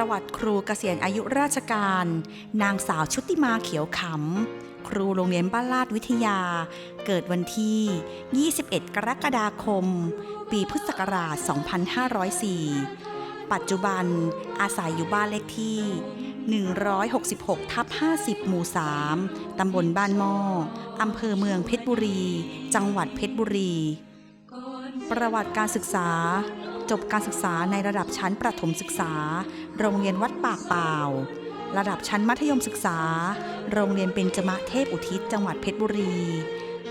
ประวัติครูเกษียณอายุราชการ นางสาวชุติมาเขียวขำ ครูโรงเรียนบ้านลาดวิทยา เกิดวันที่ 21 กรกฎาคม ปีพุทธศักราช 2504 ปัจจุบันอาศัยอยู่บ้านเลขที่ 166 ทับ 50 หมู่ 3 ตำบลบ้านหม้อ อำเภอเมืองเพชรบุรี จังหวัดเพชรบุรี ประวัติการศึกษาจบการศึกษาในระดับชั้นประถมศึกษา โรงเรียนวัดปากเปล่า ระดับชั้นมัธยมศึกษา โรงเรียนเบญจมะเทพอุทิศจังหวัดเพชรบุรี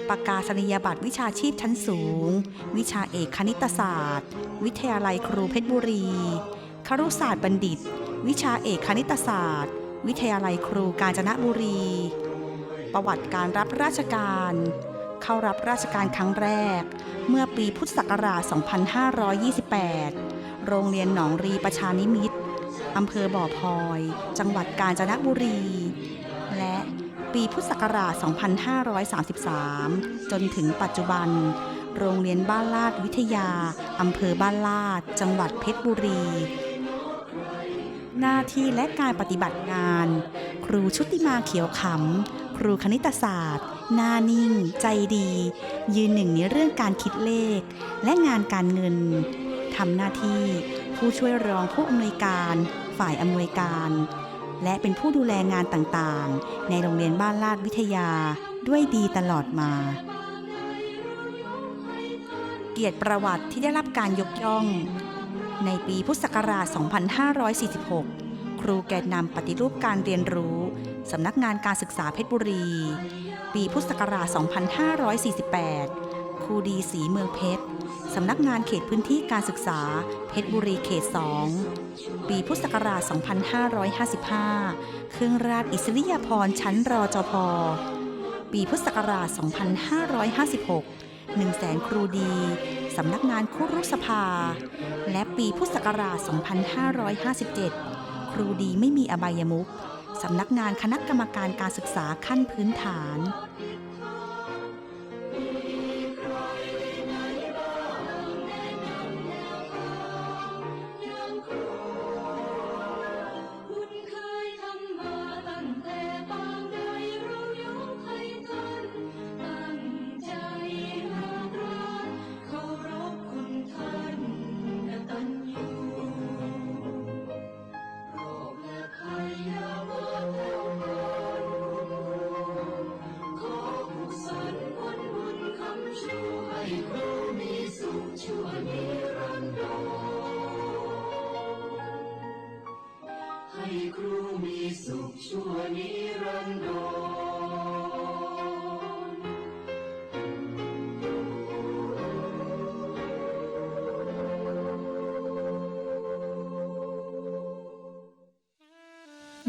ประกาศนียบัตรวิชาชีพชั้นสูง วิชาเอกคณิตศาสตร์ วิทยาลัยครูเพชรบุรีครุศาสตร์บัณฑิต วิชาเอกคณิตศาสตร์ วิทยาลัยครูกาญจนบุรี ประวัติการรับราชการ เข้ารับราชการครั้งแรก เมื่อปีพุทธศักราช 2528 โรงเรียนหนองรีประชานิมิตร อำเภอบ่อพลอย จังหวัดกาญจนบุรี และปีพุทธศักราช 2533 จนถึงปัจจุบัน โรงเรียนบ้านลาดวิทยา อำเภอบ้านลาด จังหวัดเพชรบุรี หน้าที่และการปฏิบัติงาน ครูชุติมาเขียวขำ ครูคณิตศาสตร์ หน้านิ่ง ใจดี ยืนหนึ่งในเรื่องการคิดเลข และงานการเงินทำหน้าที่ผู้ช่วยรองผู้อำนวยการ ฝ่ายอำนวยการ และเป็นผู้ดูแลงานต่างๆ ในโรงเรียนบ้านลาดวิทยาด้วยดีตลอดมา เกียรติประวัติที่ได้รับการยกย่อง ในปีพุทธศักราช 2546 ครูแกนนำปฏิรูปการเรียนรู้สำนักงานการศึกษาเพชรบุรี ปีพุทธศักราช 2548 รูดีสีเมืองเพชร สำนักงานเขตพื้นที่การศึกษา เพชรบุรีเขต 2 ปีพุทธศักราช 2555 เครื่องราชอิสริยาภรณ์ชั้นรอจพปีพุทธศักราช 2556 1 0 0 0 0แสนครูดี สำนักงานครุสภา และปีพุทธศักราช 2557 ครูดีไม่มีอบายมุขสำนักงานคณะกรรมการการศึกษาขั้นพื้นฐาน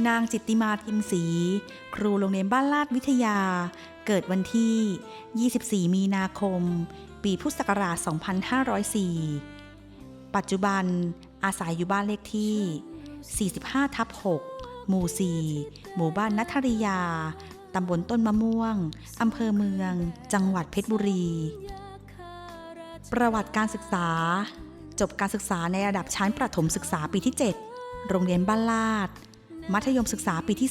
นางจิตติมาทิมศรีครูโรงเรียนบ้านลาดวิทยา เกิดวันที่ 24 มีนาคม ปีพุทธศักราช 2504 ปัจจุบันอาศัยอยู่บ้านเลขที่ 45 ทับ 6 หมู่ 4 หมู่บ้านนัทริยา ตำบลต้นมะม่วง อำเภอเมือง จังหวัดเพชรบุรี ประวัติการศึกษา จบการศึกษาในระดับชั้นประถมศึกษาปีที่ 7 โรงเรียนบ้านลาด มัธยมศึกษาปีที่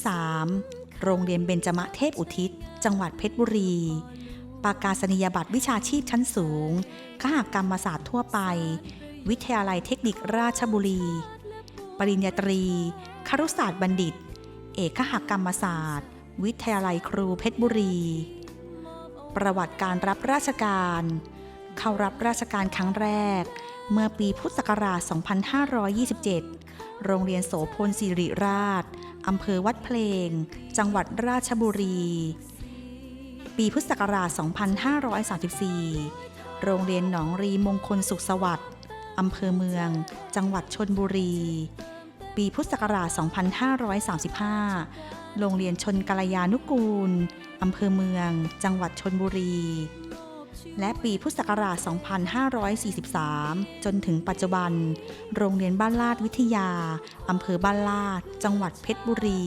3 โรงเรียนเบญจมะเทพอุทิศ จังหวัดเพชรบุรีประกาศนียบัตรวิชาชีพชั้นสูงขหกรรมศาสตร์ทั่วไป วิทยาลัยเทคนิคราชบุรี ปริญญาตรี ครุศาสตร์บัณฑิต เอกขหกรรมศาสตร์ วิทยาลัยครูเพชรบุรี ประวัติการรับราชการ เข้ารับราชการครั้งแรก เมื่อปีพุทธศักราช 2527 โรงเรียนโสพลสิริราช อำเภอวัดเพลง จังหวัดราชบุรี ปีพุทธศักราช 2534 โรงเรียนหนองรีมงคลสุขสวัสดิ์อำเภอเมือง จังหวัดชนบุรี ปีพุทธศักราช 2535 โรงเรียนชนกัลยานุกูล อำเภอเมือง จังหวัดชนบุรี และปีพุทธศักราช 2543 จนถึงปัจจุบัน โรงเรียนบ้านลาดวิทยา อำเภอบ้านลาด จังหวัดเพชรบุรี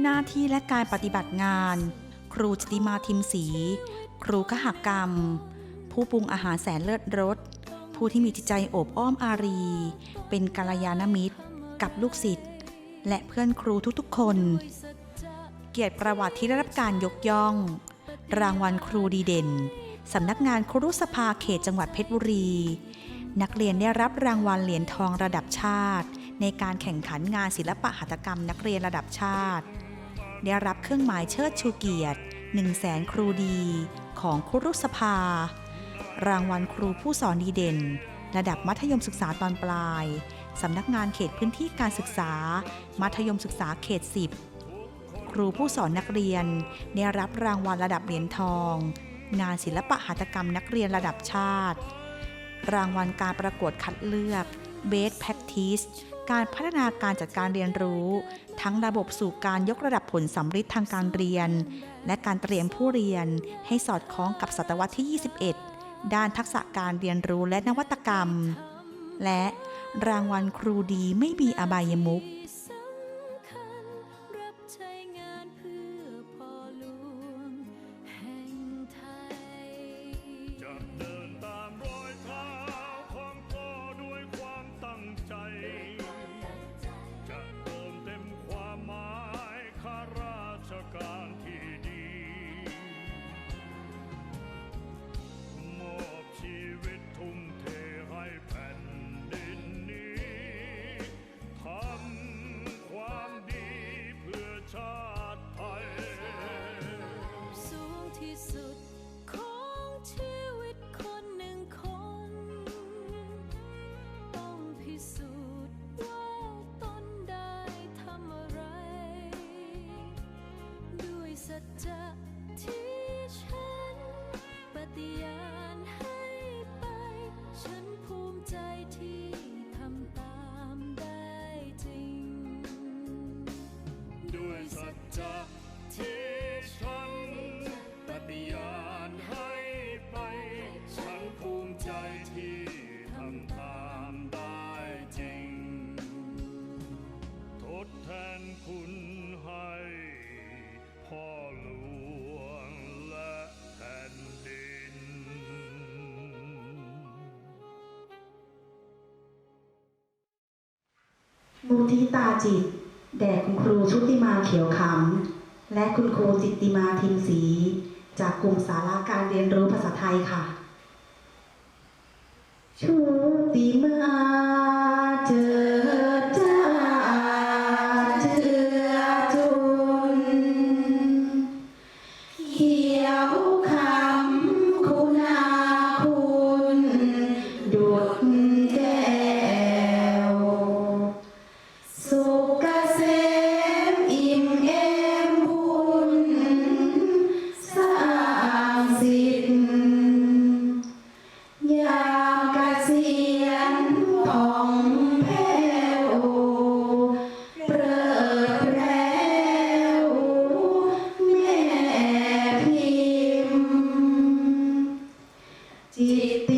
หน้าที่และการปฏิบัติงาน ครูจติมาทิมศรี ครูขหกรรม ผู้ปรุงอาหารแสนเลิศรส ผู้ที่มีจิตใจโอบอ้อมอารี เป็นกัลยาณมิตร กับลูกศิษย์ และเพื่อนครูทุกๆ คน เกียรติประวัติที่ได้รับการยกย่องรางวัลครูดีเด่น สำนักงานครุสภาเขตจังหวัดเพชรบุรี นักเรียนได้รับรางวัลเหรียญทองระดับชาติ ในการแข่งขันงานศิลปะหัตถกรรมนักเรียนระดับชาติ ได้รับเครื่องหมายเชิดชูเกียรติ1 0 0 0 0แสนครูดีของครุสภา รางวัลครูผู้สอนดีเด่น ระดับมัธยมศึกษาตอนปลาย สำนักงานเขตพื้นที่การศึกษา มัธยมศึกษาเขต 10 ครูผู้สอนนักเรียน ได้รับรางวัลระดับเหรียญทอง งานศิลปะหัตถกรรมนักเรียนระดับชาติ รางวัลการประกวดคัดเลือก Best Practice การพัฒนาการจัดการเรียนรู้ ทั้งระบบสู่การยกระดับผลสำฤทธิ์ทางการเรียน และการเตรียมผู้เรียนให้สอดคล้องกับศตวรรษที่ 21 ด้านทักษะการเรียนรู้และนวัตกรรม และรางวัลครูดีไม่มีอบายมุข มุทิตาจิต แด่คุณครูชุติมาเขียวขำ และคุณครูจิตติมาทิมศรีจากกลุ่มสาระการเรียนรู้ภาษาไทยค่ะ จิตติ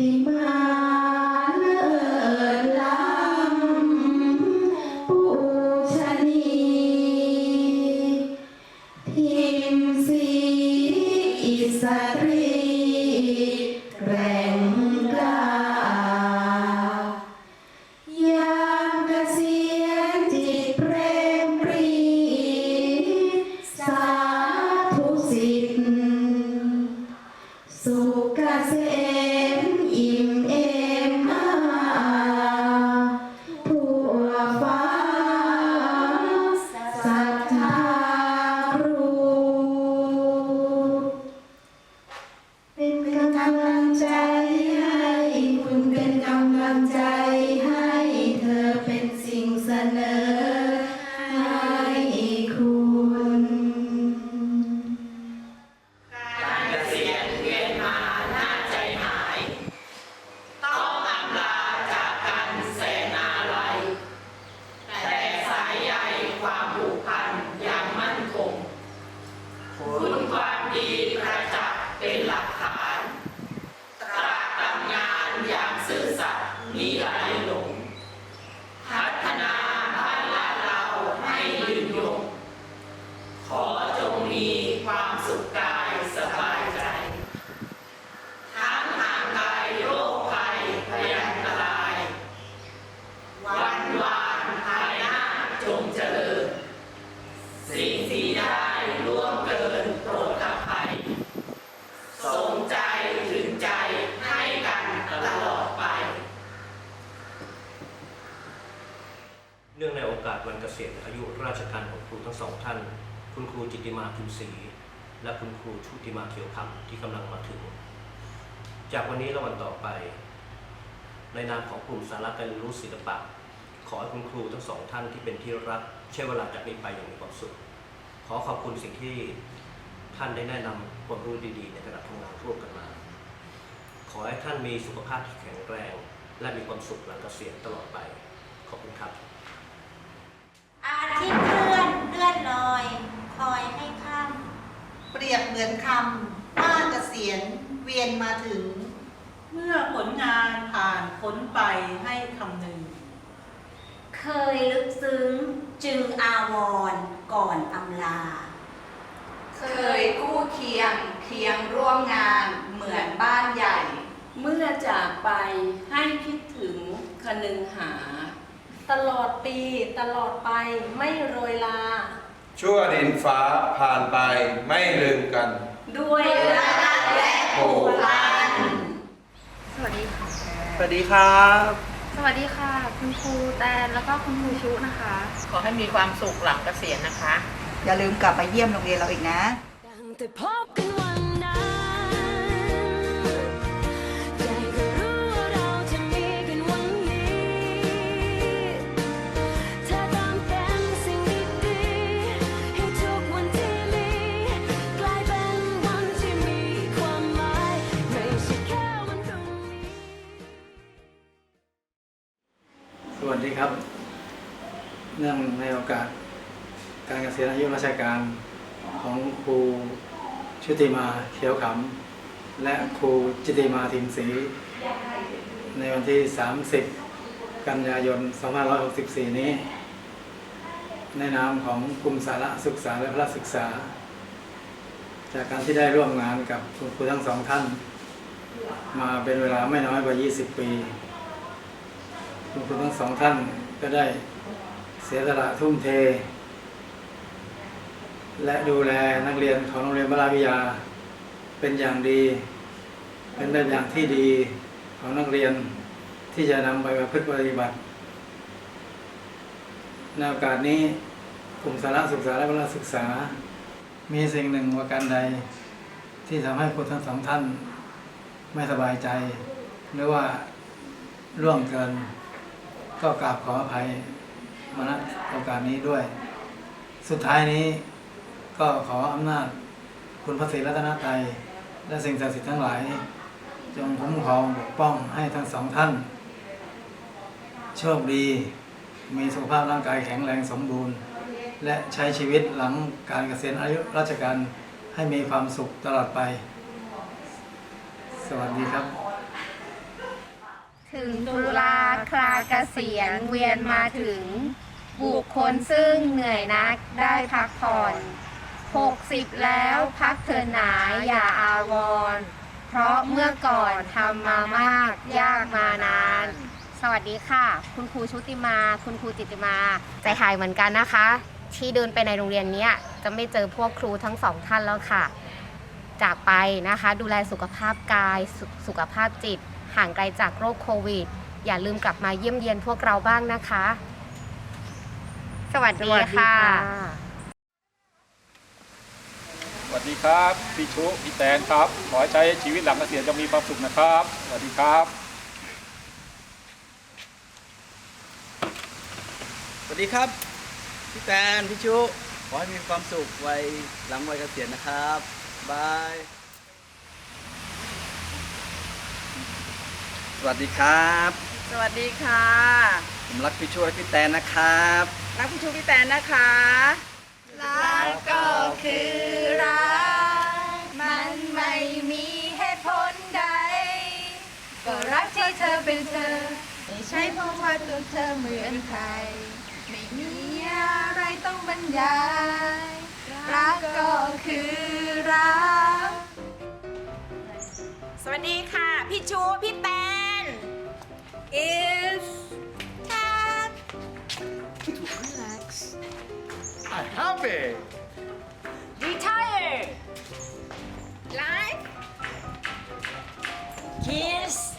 ติมาพิมศรีและคุณครูชุติมาเขียวคำที่กำลังมาถึง จากวันนี้และวันต่อไป ในนามของกลุ่มสาระการเรียนรู้ศิลปะ ขอให้คุณครูทั้งสองท่านที่เป็นที่รัก ใช้เวลาจากนี้ไปอย่างมีความสุข ขอขอบคุณสิ่งที่ท่านได้แนะนำความรู้ดีๆ ในขณะทำงานร่วมกันมา ขอให้ท่านมีสุขภาพที่แข็งแรง และมีความสุขหลังเกษียณตลอดไป ขอบคุณครับ อาทิตย์เคลื่อนเลื่อนลอย คอยให้ค่เปรียบเหมือนคำว่าเกษียณเวียนมาถึง เมื่อผลงานผ่านพ้นไปให้คำหนึ่งำเคยลึกซึ้งจึงอาวรณ์ก่อนอำลา เคยคู่เคียงเคียงร่วมงานเหมือนบ้านใหญ่ เมื่อจากไปให้คิดถึงคนึงหา ตลอดปีตลอดไปไม่โรยลา ชั่วดินฟ้าผ่านไปไม่ลืมกัน ด้วยรักและผูกพัน สวัสดีค่ะ สวัสดีครับ สวัสดีค่ะ คุณครูแตนแล้วก็คุณครูชุนะคะ ขอให้มีความสุขหลังเกษียณนะคะ อย่าลืมกลับมาเยี่ยมโรงเรียนเราอีกนะ ตั้งแต่พบกันวันนั้น สวัสดีครับ เนื่องในโอกาส การเกษียณอายุราชการของครูชุติมาเขียวขำและครูจิติมาทิมศรีในวันที่ 30 กันยายน 2564 นี้ ในนามของกลุ่มสาระศึกษาและพระศึกษา จากการที่ได้ร่วมงานกับคุณครูทั้งสองท่าน มาเป็นเวลาไม่น้อยกว่า 20 ปี คุณครูทั้งสองท่านก็ได้เสียสละทุ่มเท และดูแลนักเรียนของโรงเรียนบราวิยา เป็นอย่างดี เป็นแบบอย่างที่ดีของนักเรียนที่จะนำไปประพฤติปฏิบัติในโอกาสนี้กลุ่มสาระศึกษาและพละศึกษา มีสิ่งหนึ่งประการใด ที่ทำให้คุณทั้งสองท่าน ไม่สบายใจ หรือว่าล่วงเกิน ก็กราบขออภัยมาณโอกาสนี้ด้วย สุดท้ายนี้ก็ขออำนาจคุณพระศรีรัตนตรัยและสิ่งศักดิ์สิทธิ์ทั้งหลาย จงคุ้มครองปกป้องให้ทั้งสองท่าน โชคดี มีสุขภาพร่างกายแข็งแรงสมบูรณ์ และใช้ชีวิตหลังการเกษียณอายุราชการให้มีความสุขตลอดไป สวัสดีครับ ถึงตุลา คลากเกษียณเวียนมาถึง บุคคลซึ่งเหนื่อยนักได้พักผ่อน60แล้วพักเถินหนาอย่าอาวร เพราะเมื่อก่อนทำมามากยากมานาน สวัสดีค่ะ คุณครูชุติมา คุณครูจิตติมา ใจหายเหมือนกันนะคะ ที่เดินไปในโรงเรียนเนี้ยจะไม่เจอพวกครูทั้งสองท่านแล้วค่ะ จากไปนะคะ ดูแลสุขภาพกายสสุขภาพจิต ห่างไกลจากโรคโควิด อย่าลืมกลับมาเยี่ยมเยียนพวกเราบ้างนะคะ สวัสดีค่ะ สวัสดีครับพี่ชุพี่แตนครับ ขอให้ใช้ชีวิตหลังเกษียณจะมีความสุขนะครับ สวัสดีครับสวัสดีครับพี่แตนพี่ชุขอให้มีความสุขวัยหลังวัยเกษียณนะครับบายสวัสดีครับ สวัสดีค่ะ ผมรักพี่ชุและพี่แตนนะครับ รักพี่ชูพี่แตนนะคะ รักก็คือรัก มันไม่มีเหตุผลใด ก็รักที่เธอเป็นเธอ ไม่ใช่เพราะว่าตัวเธอเหมือนใคร ไม่มีอะไรต้องบรรยาย รักก็คือรัก สวัสดีค่ะ พี่ชู พี่แต is cat. Relax. I have it. Retire. Life. Kiss.